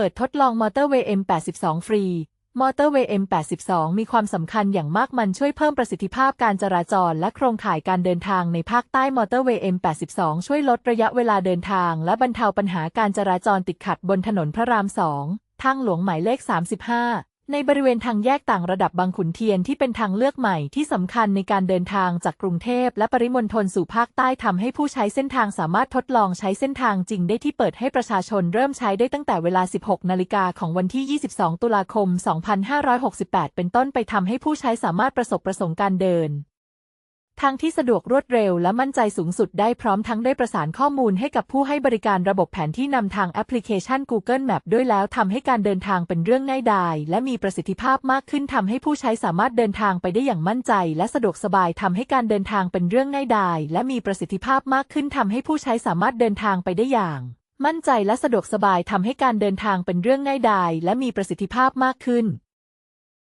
ปิดทดลองมอเตอร์เวย์ M82 ฟรี มอเตอร์เวย์ M82 มีความสำคัญอย่างมากมันช่วยเพิ่มประสิทธิภาพการจราจรและโครงข่ายการเดินทางในภาคใต้มอเตอร์เวย์ M82 ช่วยลดระยะเวลาเดินทาง และบรรเทาปัญหาการจราจรติดขัดบนถนนพระราม 2 ทางหลวงหมายเลข 35 ในบริเวณทางแยกต่างระดับบางขุนเทียนที่เป็นทางเลือกใหม่ที่สำคัญในการเดินทางจากกรุงเทพและปริมณฑลสู่ภาคใต้ทำให้ผู้ใช้เส้นทางสามารถทดลองใช้เส้นทางจริงได้ที่เปิดให้ประชาชนเริ่มใช้ได้ตั้งแต่เวลา 16 นาฬิกาของวันที่ 22 ตุลาคม 2568 เป็นต้นไปทำให้ผู้ใช้สามารถประสบประสงค์การเดิน ทางที่สะดวกรวดเร็วและมั่นใจสูงสุดได้พร้อมทั้งได้ประสานข้อมูลให้กับผู้ให้บริการระบบแผนที่นำทางแอปพลิเคชัน Google Map ด้วยแล้วทำให้การเดินทางเป็นเรื่องง่ายดาย และมีประสิทธิภาพมากขึ้นทำให้ผู้ใช้สามารถเดินทางไปได้อย่างมั่นใจ และสะดวกสบายทำให้การเดินทางเป็นเรื่องง่ายดาย และมีประสิทธิภาพมากขึ้นทำให้ผู้ใช้สามารถเดินทางไปได้อย่าง มั่นใจและสะดวกสบายทำให้การเดินทางเป็นเรื่องง่ายดาย และมีประสิทธิภาพมากขึ้น